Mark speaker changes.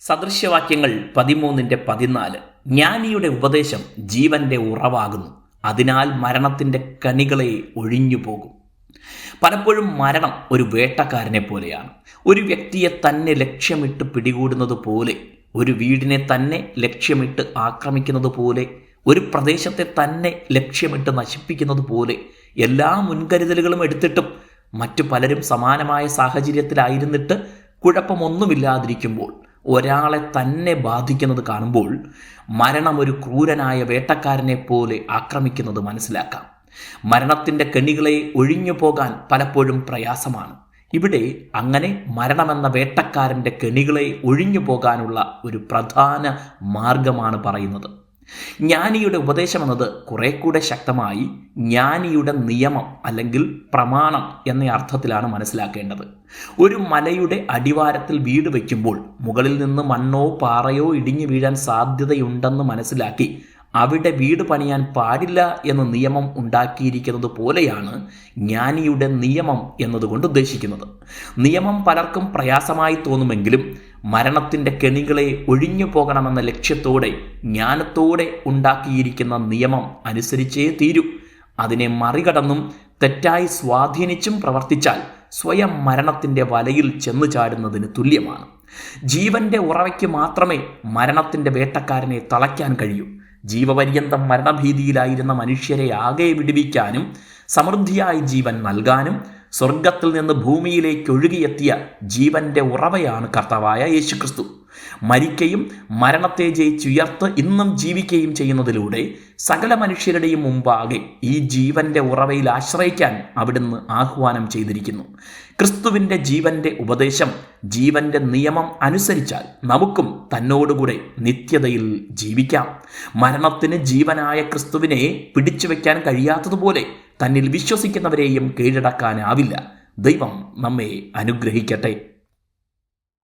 Speaker 1: സദൃശ്യവാക്യങ്ങൾ പതിമൂന്നിന്റെ പതിനാല്. ജ്ഞാനിയുടെ ഉപദേശം ജീവന്റെ ഉറവാകുന്നു. അതിനാൽ മരണത്തിന്റെ കണികളെ ഒഴിഞ്ഞു പോകും. പലപ്പോഴും മരണം ഒരു വേട്ടക്കാരനെ പോലെയാണ്. ഒരു വ്യക്തിയെ തന്നെ ലക്ഷ്യമിട്ട് പിടികൂടുന്നത് പോലെ ഒരു വീടിനെ തന്നെ ലക്ഷ്യമിട്ട് ആക്രമിക്കുന്നത് പോലെ ഒരു പ്രദേശത്തെ തന്നെ ലക്ഷ്യമിട്ട് നശിപ്പിക്കുന്നത് പോലെ എല്ലാ മുൻകരുതലുകളും എടുത്തിട്ടും മറ്റു പലരും സമാനമായ സാഹചര്യത്തിലായിരുന്നിട്ട് കുഴപ്പമൊന്നുമില്ലാതിരിക്കുമ്പോൾ ഒരാളെ തന്നെ ബാധിക്കുന്നത് കാണുമ്പോൾ മരണം ഒരു ക്രൂരനായ വേട്ടക്കാരനെ പോലെ ആക്രമിക്കുന്നത് മനസ്സിലാക്കാം. മരണത്തിന്റെ കെണികളെ ഒഴിഞ്ഞു പോകാൻ പലപ്പോഴും പ്രയാസമാണ്. ഇവിടെ അങ്ങനെ മരണമെന്ന വേട്ടക്കാരന്റെ കെണികളെ ഒഴിഞ്ഞു പോകാനുള്ള ഒരു പ്രധാന മാർഗമാണ് പറയുന്നത്. ജ്ഞാനിയുടെ ഉപദേശം എന്നത് കുറെ കൂടെ ശക്തമായി ജ്ഞാനിയുടെ നിയമം അല്ലെങ്കിൽ പ്രമാണം എന്ന അർത്ഥത്തിലാണ് മനസ്സിലാക്കേണ്ടത്. ഒരു മലയുടെ അടിവാരത്തിൽ വീട് വയ്ക്കുമ്പോൾ മുകളിൽ നിന്ന് മണ്ണോ പാറയോ ഇടിഞ്ഞു വീഴാൻ സാധ്യതയുണ്ടെന്ന് മനസ്സിലാക്കി അവിടെ വീട് പണിയാൻ പാടില്ല എന്ന നിയമം ഉണ്ടാക്കിയിരിക്കുന്നത് പോലെയാണ് ജ്ഞാനിയുടെ നിയമം എന്നതുകൊണ്ട് ഉദ്ദേശിക്കുന്നത്. നിയമം പലർക്കും പ്രയാസമായി തോന്നുമെങ്കിലും മരണത്തിന്റെ കെണികളെ ഒഴിഞ്ഞു പോകണമെന്ന ലക്ഷ്യത്തോടെ ജ്ഞാനത്തോടെ ഉണ്ടാക്കിയിരിക്കുന്ന നിയമം അനുസരിച്ചേ തീരൂ. അതിനെ മറികടന്നും തെറ്റായി സ്വാധീനിച്ചും പ്രവർത്തിച്ചാൽ സ്വയം മരണത്തിന്റെ വലയിൽ ചെന്നു ചാടുന്നതിന് തുല്യമാണ്. ജീവന്റെ ഉറവയ്ക്ക് മാത്രമേ മരണത്തിന്റെ വേട്ടക്കാരനെ തളയ്ക്കാൻ കഴിയൂ. ജീവപര്യന്തം മരണഭീതിയിലായിരുന്ന മനുഷ്യരെ ആകെ വിടുവിക്കാനും സമൃദ്ധിയായി ജീവൻ നൽകാനും സ്വർഗത്തിൽ നിന്ന് ഭൂമിയിലേക്ക് ഒഴുകിയെത്തിയ ജീവന്റെ ഉറവയാണ് കർത്താവായ യേശുക്രിസ്തു. മരിക്കയും മരണത്തെ ജയിച്ചുയർത്ത് ഇന്നും ജീവിക്കുകയും ചെയ്യുന്നതിലൂടെ സകല മനുഷ്യരുടെയും മുമ്പാകെ ഈ ജീവന്റെ ഉറവയിൽ ആശ്രയിക്കാൻ അവിടുന്ന് ആഹ്വാനം ചെയ്തിരിക്കുന്നു. ക്രിസ്തുവിന്റെ ജീവന്റെ ഉപദേശം ജീവന്റെ നിയമം അനുസരിച്ചാൽ നമുക്കും തന്നോടുകൂടെ നിത്യതയിൽ ജീവിക്കാം. മരണത്തിന് ജീവനായ ക്രിസ്തുവിനെ പിടിച്ചുവെക്കാൻ കഴിയാത്തതുപോലെ തന്നിൽ വിശ്വസിക്കുന്നവരെയും കീഴടക്കാനാവില്ല. ദൈവം നമ്മെ അനുഗ്രഹിക്കട്ടെ.